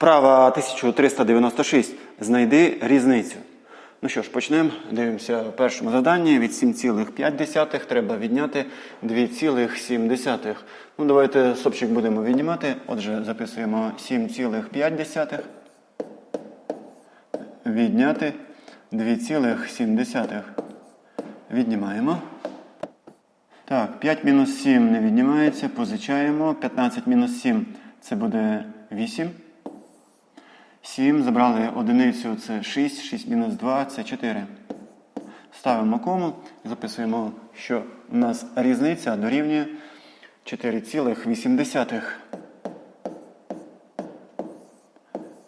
Вправа 1396. Знайди різницю. Ну що ж, почнемо. Дивимося в першому завданні. Від 7,5 треба відняти 2,7. Ну, давайте стопчик будемо віднімати. Отже, записуємо 7,5. Відняти 2,7. Віднімаємо. Так, 5 мінус 7 не віднімається, позичаємо. 15 мінус 7 це буде 8. 7 забрали одиницю, це 6, 6 мінус 2 це 4. Ставимо кому записуємо, що у нас різниця дорівнює 4,8.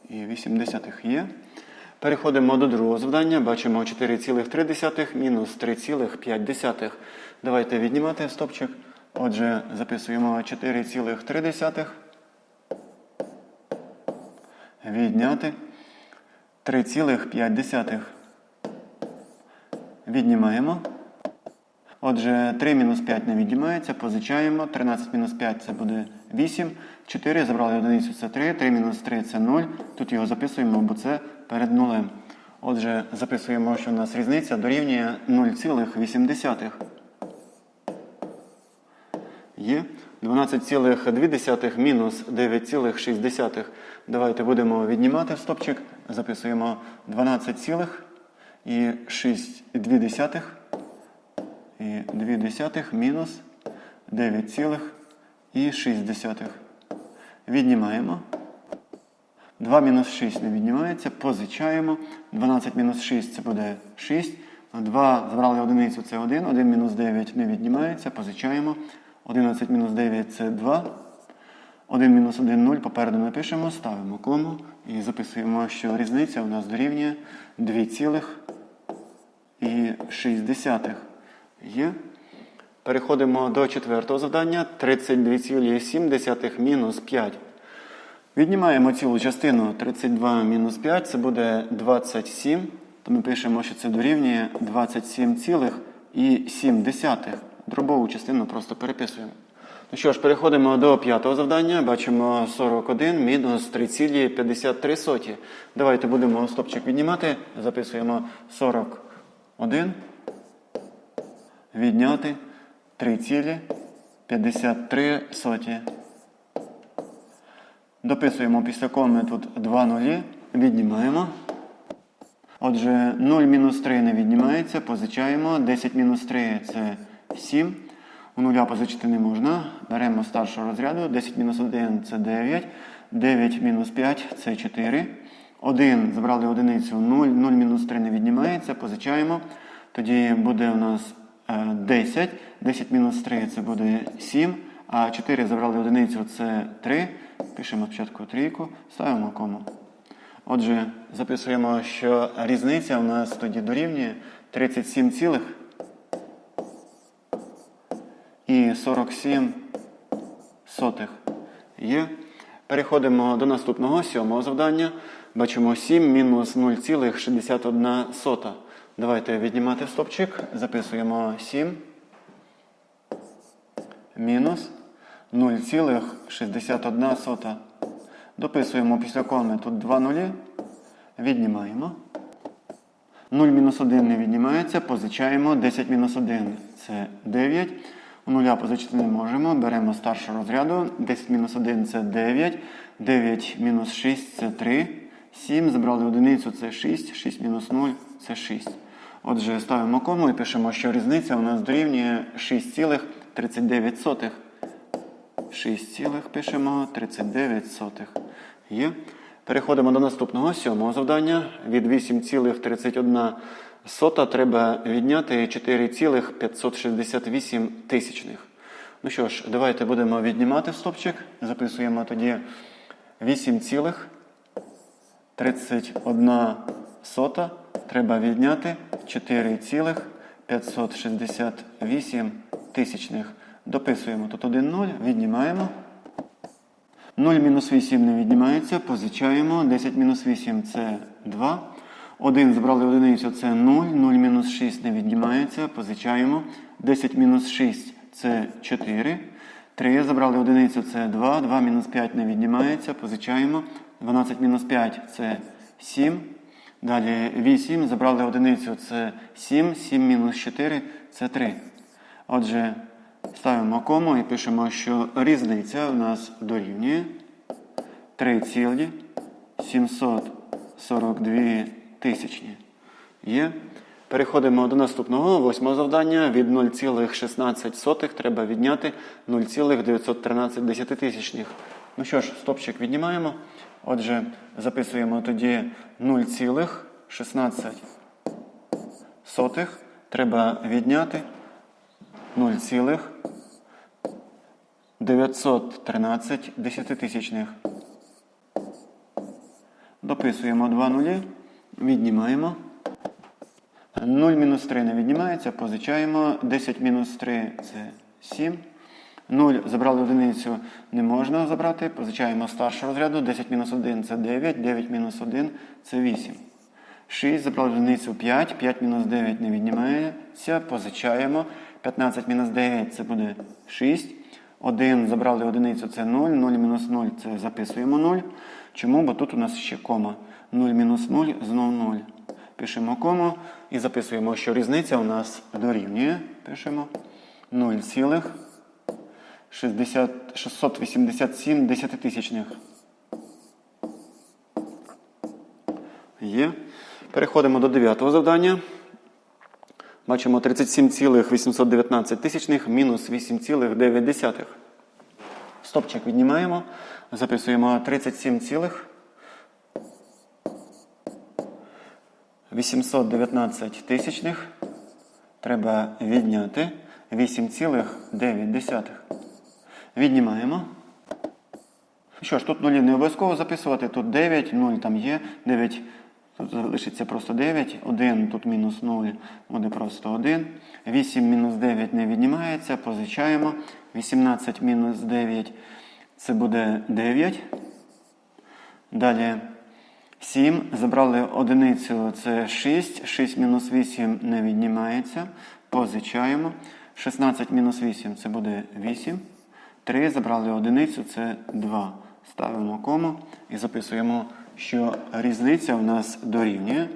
І 80 є. Переходимо до другого завдання. Бачимо 4,3 мінус 3,5. Давайте віднімати стопчик. Отже, записуємо 4,3. Відняти 3,5. Віднімаємо. Отже, 3 мінус 5 не віднімається, позичаємо. 13 мінус 5 це буде 8. 4 забрали одиницю, це 3. 3 мінус 3 це 0. Тут його записуємо, бо це перед нулем. Отже, записуємо, що у нас різниця дорівнює 0,8. Є 12,2 мінус 9,6. Давайте будемо віднімати стопчик. Записуємо 12,6 і 2 мінус 9,6. Віднімаємо. 2 мінус 6 не віднімається, позичаємо. 12 мінус 6 це буде 6. 2 забрали одиницю, це 1. 1 мінус 9 не віднімається, позичаємо. 11 мінус 9 це 2. 1 мінус 1 0. Попереду напишемо, ставимо кому і записуємо, що різниця у нас дорівнює 2,6. Є. Переходимо до четвертого завдання. 32,7 мінус 5. Віднімаємо цілу частину 32 мінус 5, це буде 27. То ми пишемо, що це дорівнює 27,7. Дробову частину просто переписуємо. Ну що ж, переходимо до п'ятого завдання. Бачимо 41 мінус 3,53. Давайте будемо стопчик віднімати. Записуємо 41. Відняти 3,53. Дописуємо після коми тут 2 нулі, віднімаємо. Отже, 0 мінус 3 не віднімається, позичаємо. 10 мінус 3 це 7. У нуля позичити не можна. Беремо старшого розряду. 10 мінус 1 це 9. 9 мінус 5 це 4. 1 забрали одиницю 0. 0 мінус 3 не віднімається, позичаємо. Тоді буде у нас 10. 10 мінус 3 це буде 7. А 4 забрали одиницю це 3. Пишемо спочатку трійку, ставимо кому. Отже, записуємо, що різниця у нас тоді дорівнює 37 цілих і 47 сотих. Є. Переходимо до наступного сьомого завдання. Бачимо 7 мінус 0,61 сота. Давайте віднімати стопчик. Записуємо 7 мінус 0,61 сота. Дописуємо після коми тут 2 нулі. Віднімаємо. 0 мінус 1 не віднімається, позичаємо. 10 мінус 1 це 9. Нуля позичити не можемо. Беремо старшого розряду. 10 мінус 1 це 9. 9 мінус 6 це 3. 7. Забрали одиницю це 6. 6 мінус 0 це 6. Отже, ставимо кому і пишемо, що різниця у нас дорівнює 6,39. 6 цілих пишемо 39 сотих. Є. Переходимо до наступного сьомого завдання. Від 8,31 сота треба відняти 4,568 тисячних. Ну що ж, давайте будемо віднімати стопчик. Записуємо тоді 8,31 сота. Треба відняти 4,568 тисячних. Дописуємо тут 1 0, віднімаємо. 0 мінус 8 не віднімається, позичаємо. 10 мінус 8 це 2. 1 забрали одиницю, це 0. 0 мінус 6 не віднімається, позичаємо. 10 мінус 6 це 4. 3 забрали одиницю це 2. 2 мінус 5 не віднімається. Позичаємо. 12 мінус 5 це 7. Далі 8. Забрали одиницю це 7. 7 мінус 4 це 3. Отже, ставимо кому і пишемо, що різниця у нас дорівнює 3,742 тисячні. Є. Переходимо до наступного, восьмого завдання. Від 0,16 треба відняти 0,913 десятитисячних. Ну що ж, стопчик віднімаємо. Отже, записуємо тоді 0,16 треба відняти 0,913 десятитисячних. Дописуємо 2 нулі, віднімаємо. 0 мінус 3 не віднімається, позичаємо. 10 мінус 3 це 7. 0 забрали одиницю, не можна забрати. Позичаємо старшого розряду. 10 мінус 1 це 9, 9 мінус 1 це 8. 6 забрали одиницю 5, 5 мінус 9 не віднімається, позичаємо. 15 мінус 9 це буде 6. 1 забрали одиницю це 0, 0 мінус 0 це записуємо 0. Чому? Бо тут у нас ще кома. 0 мінус 0 знов 0. Пишемо кому і записуємо, що різниця у нас дорівнює. Пишемо 0,687 десятитисячних. Є. Переходимо до дев'ятого завдання. Бачимо 37,819 тисячних мінус 8,9. Стопчик віднімаємо. Записуємо 37, 819 тисячних. Треба відняти 8,9. Віднімаємо. Що ж, тут нулі не обов'язково записувати. Тут 9, 0 там є. 9, залишиться просто 9. 1, тут мінус 0, буде просто 1. 8 мінус 9 не віднімається, позичаємо. 18 мінус 9 це буде 9. Далі 7. Забрали одиницю, це 6. 6 мінус 8 не віднімається. Позичаємо. 16 мінус 8 це буде 8. 3. Забрали одиницю, це 2. Ставимо кому і записуємо, що різниця у нас дорівнює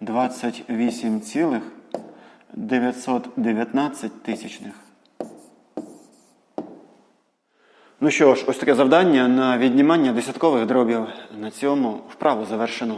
28,919 тисячних. Ну що ж, ось таке завдання на віднімання десяткових дробів. На цьому вправу завершено.